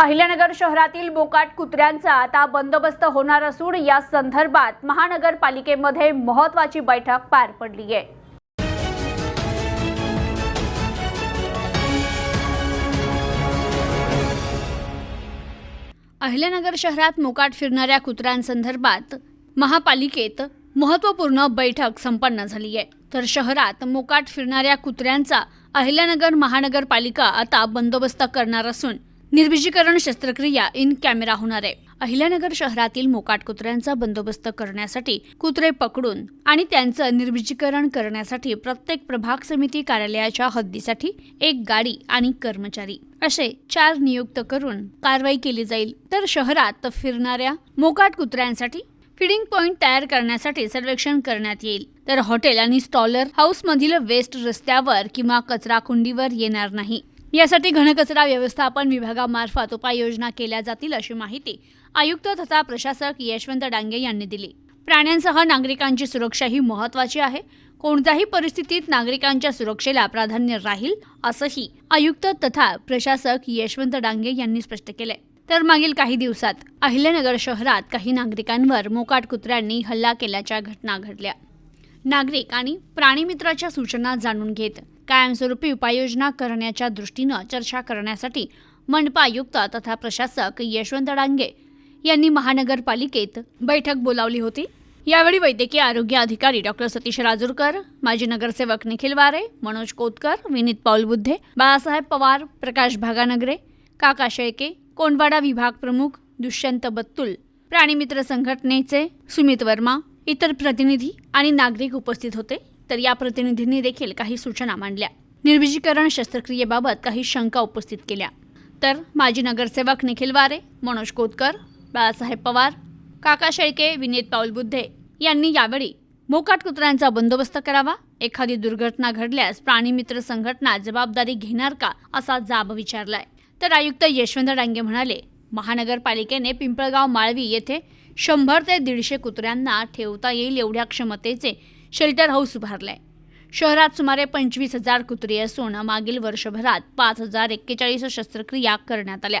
अहिल्यानगर शहरातील बोकाट कुत्र्यांचा आता बंदोबस्त होणार असून या संदर्भात महानगरपालिकेमध्ये महत्वाची बैठक पार पडली आहे. अहिल्यानगर शहरात मोकाट फिरणाऱ्या कुत्र्यांसंदर्भात महापालिकेत महत्त्वपूर्ण बैठक संपन्न झाली आहे. तर शहरात मोकाट फिरणाऱ्या कुत्र्यांचा अहिल्यानगर महानगरपालिका आता बंदोबस्त करणार असून निर्विजीकरण शस्त्रक्रिया इन कॅमेरा होणार आहे. अहिल्यानगर शहरातील मोकाट कुत्र्यांचा बंदोबस्त करण्यासाठी कुत्रे पकडून आणि त्यांचं निर्विजीकरण करण्यासाठी प्रत्येक प्रभाग समिती कार्यालयाच्या हद्दीसाठी एक गाडी आणि कर्मचारी असे चार नियुक्त करून कारवाई केली जाईल. तर शहरात फिरणाऱ्या मोकाट कुत्र्यांसाठी फिडिंग पॉइंट तयार करण्यासाठी सर्वेक्षण करण्यात येईल. तर हॉटेल आणि स्टॉलर हाऊस मधील वेस्ट रस्त्यावर किंवा कचरा कुंडीवर येणार नाही. यासाठी घनकचरा व्यवस्थापन विभागामार्फत उपाययोजना केल्या जातील अशी माहिती आयुक्त तथा प्रशासक यशवंत डांगे यांनी दिली. प्राण्यांसह नागरिकांची सुरक्षा ही महत्वाची आहे. कोणत्याही परिस्थितीत नागरिकांच्या सुरक्षेला प्राधान्य राहील असंही आयुक्त तथा प्रशासक यशवंत डांगे यांनी स्पष्ट केले तर मागील काही दिवसात अहिल्यानगर शहरात काही नागरिकांवर मोकाट कुत्र्यांनी हल्ला केल्याच्या घटना घडल्या. नागरिक आणि प्राणीमित्राच्या सूचना जाणून घेत कायमस्वरूपी उपाययोजना करण्याच्या दृष्टीनं चर्चा करण्यासाठी मनपा आयुक्त तथा प्रशासक यशवंत डांगे यांनी महानगरपालिकेत बैठक बोलावली होती. यावेळी वैद्यकीय आरोग्य अधिकारी डॉक्टर सतीश राजूरकर माजी नगरसेवक निखिल वारे मनोज कोतकर विनीत पाऊल बुद्धे बाळासाहेब पवार प्रकाश भागानगरे काका शेळके कोंडवाडा विभाग प्रमुख दुष्यंत बत्तुल प्राणीमित्र संघटनेचे सुमित वर्मा इतर प्रतिनिधी आणि नागरिक उपस्थित होते. तर या प्रतिनिधींनी देखील काही सूचना मांडल्या. निर्विजीकरण शस्त्रक्रियेबाबत काही शंका उपस्थित केल्या. तर माजी नगरसेवक निखिल वारे मनोज कोतकर बाळासाहेब पवार काका शेळके विनीत पाऊल बुद्धे यांनी यावेळी मोकाट कुत्र्यांचा बंदोबस्त करावा एखादी दुर्घटना घडल्यास प्राणीमित्र संघटना जबाबदारी घेणार का असा जाब विचारलाय. तर आयुक्त यशवंत डांगे म्हणाले महानगरपालिकेने पिंपळगाव माळवी येथे शंभर ते दीडशे कुत्र्यांना ठेवता येईल एवढ्या क्षमतेचे शेल्टर हाऊस उभारलंय. शहरात सुमारे पंचवीस हजार कुत्री असून मागील वर्षभरात पाच हजार एक्केचाळीस शस्त्रक्रिया करण्यात आल्या.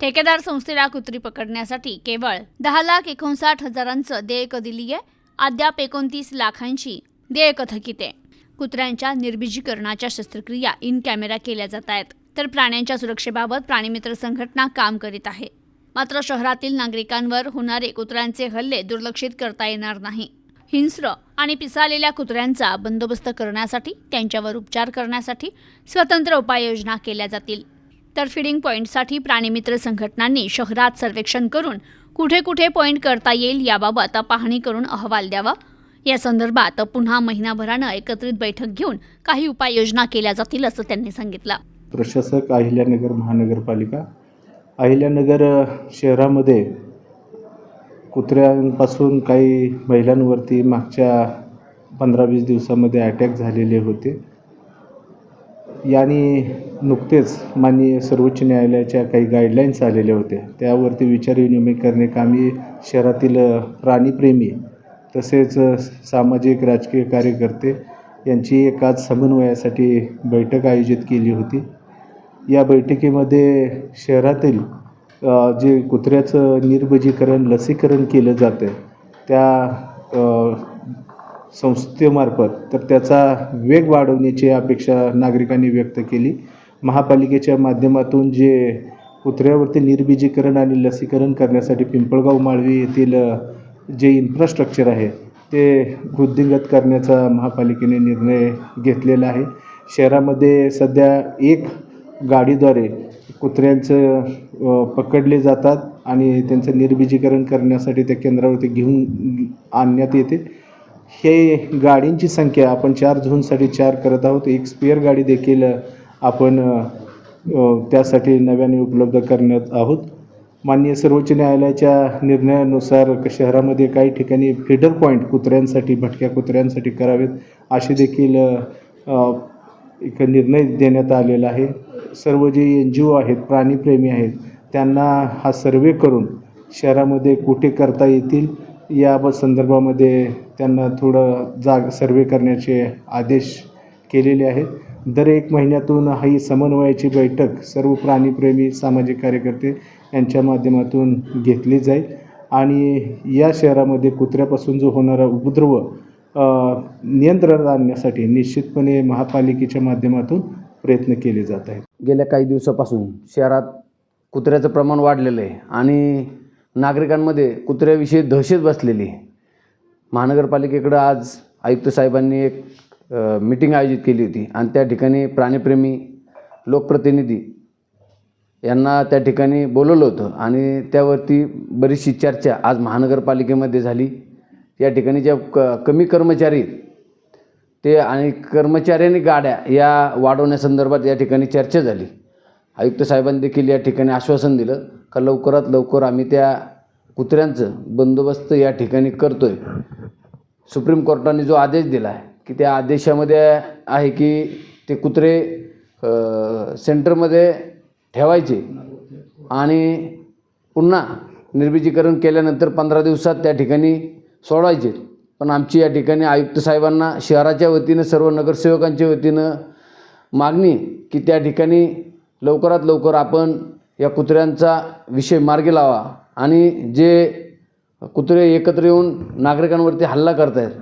ठेकेदार संस्थेला कुत्री पकडण्यासाठी केवळ दहा लाख एकोणसाठ हजारांचं देयक दिली आहे अद्याप एकोणतीस लाखांची देयक थकीत. आहे कुत्र्यांच्या निर्बीजीकरणाच्या शस्त्रक्रिया इन कॅमेरा केल्या जात आहेत तर प्राण्यांच्या सुरक्षेबाबत प्राणीमित्र संघटना काम करीत आहे. मात्र शहरातील नागरिकांवर होणारे कुत्र्यांचे हल्ले दुर्लक्षित करता येणार नाही. हिंस्र आणि पिसालेल्या कुत्र्यांचा बंदोबस्त करण्यासाठी त्यांच्यावर उपचार करण्यासाठी स्वतंत्र उपाययोजना केल्या जातील. तर फिडिंग पॉईंटसाठी प्राणीमित्र संघटनांनी शहरात सर्वेक्षण करून कुठे कुठे पॉईंट करता येईल याबाबत पाहणी करून अहवाल द्यावा. या संदर्भात पुन्हा महिनाभरानं एकत्रित बैठक घेऊन काही उपाययोजना केल्या जातील असं त्यांनी सांगितलं. प्रशासक अहिल्यानगर महानगरपालिका अहिल्यानगर शहरामध्ये कुत्र्यांपासून काही महिलांवरती मागच्या पंधरा वीस दिवसामध्ये अटॅक झालेले होते. याने नुकतेच माननीय सर्वोच्च न्यायालयाच्या काही गाईडलाईन्स आलेल्या होत्या. त्यावरती विचारविनिमय करण्याकामी शहरातील प्राणीप्रेमी तसेच सामाजिक राजकीय कार्यकर्ते यांची एक आज समन्वयासाठी बैठक आयोजित केली होती. या बैठकीमध्ये शहरातील जे कुत्र्याचं निर्बजीकरण लसीकरण केलं जातं त्या संस्थेमार्फत तर त्याचा वेग वाढवण्याची अपेक्षा नागरिकांनी व्यक्त केली. महापालिकेच्या माध्यमातून जे कुत्र्यावरती निर्बीजीकरण आणि लसीकरण करण्यासाठी पिंपळगाव माळवी येथील जे इन्फ्रास्ट्रक्चर आहे ते वृद्धिंगत करण्याचा महापालिकेने निर्णय घेतलेला आहे. शहरामध्ये सध्या एक गाडीद्वारे कुत्र्यांचं पकडले जातात आणि त्यांचं निर्बीजीकरण करण्यासाठी त्या केंद्रावरती घेऊन आणण्यात येते. हे गाडींची संख्या आपण चार झोनसाठी चार करत आहोत. एक स्पेअर गाडी देखील आपण त्यासाठी नव्याने उपलब्ध करण्यात आहोत. माननीय सर्वोच्च न्यायालयाच्या निर्णयानुसार शहरामध्ये काही ठिकाणी फिडर पॉईंट कुत्र्यांसाठी भटक्या कुत्र्यांसाठी करावेत असे देखील एक निर्णय देण्यात आलेला आहे. सर्व जे एन जी ओ आहेत प्राणीप्रेमी आहेत त्यांना हा सर्वे करून शहरामध्ये कुठे करता येतील या संदर्भामध्ये त्यांना थोडं जाग सर्वे करण्याचे आदेश केलेले आहेत. दर एक महिन्यातून ही समन्वयाची बैठक सर्व प्राणीप्रेमी सामाजिक कार्यकर्ते यांच्या माध्यमातून घेतली जाईल. आणि या शहरामध्ये कुत्र्यापासून जो होणारा उपद्रव नियंत्रणात आणण्यासाठी निश्चितपणे महापालिकेच्या माध्यमातून प्रयत्न केले जात आहेत. गेल्या काही दिवसापासून शहरात कुत्र्याचं प्रमाण वाढलेलं आहे आणि नागरिकांमध्ये कुत्र्याविषयी दहशत बसलेली आहे. महानगरपालिकेकडं आज आयुक्त साहेबांनी एक मीटिंग आयोजित केली होती आणि त्या ठिकाणी प्राणीप्रेमी लोकप्रतिनिधी यांना त्या ठिकाणी बोलवलं होतं आणि त्यावरती बरीचशी चर्चा आज महानगरपालिकेमध्ये झाली. या ठिकाणी ज्या क कमी कर्मचारी ते आणि कर्मचाऱ्यांनी गाड्या या वाढवण्यासंदर्भात या ठिकाणी चर्चा झाली. आयुक्त साहेबांनी देखील या ठिकाणी आश्वासन दिलं का लवकरात लवकर आम्ही त्या कुत्र्यांचं बंदोबस्त या ठिकाणी करतो आहे सुप्रीम कोर्टाने जो आदेश दिला आहे की त्या आदेशामध्ये आहे की ते कुत्रे सेंटरमध्ये ठेवायचे आणि पुन्हा निर्बीजीकरण केल्यानंतर पंधरा दिवसात त्या ठिकाणी सोडायचे पण आमची या ठिकाणी आयुक्त साहेबांना शहराच्या वतीनं सर्व नगरसेवकांच्या वतीनं मागणी की त्या ठिकाणी लवकरात लवकर आपण या कुत्र्यांचा विषय मार्गी लावा आणि जे कुत्रे एकत्र येऊन नागरिकांवरती हल्ला करत आहेत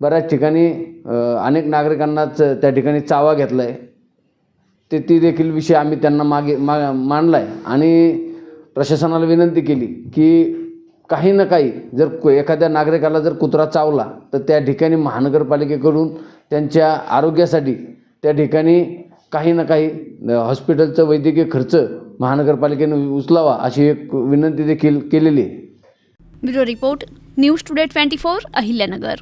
बऱ्याच ठिकाणी अनेक नागरिकांनाच त्या ठिकाणी चावा घेतला आहे ते ती देखील विषय आम्ही त्यांना मागे मा मांडला आहे आणि प्रशासनाला विनंती केली की काही ना काही जर को- एखाद्या नागरिकाला जर कुत्रा चावला तर त्या ठिकाणी महानगरपालिकेकडून त्यांच्या आरोग्यासाठी त्या ठिकाणी काही ना काही हॉस्पिटलचा हॉस्पिटलचं वैद्यकीय खर्च महानगरपालिकेने उचलावा अशी एक विनंती देखील केलेली आहे. Bureau report news today twenty four Ahilyanagar.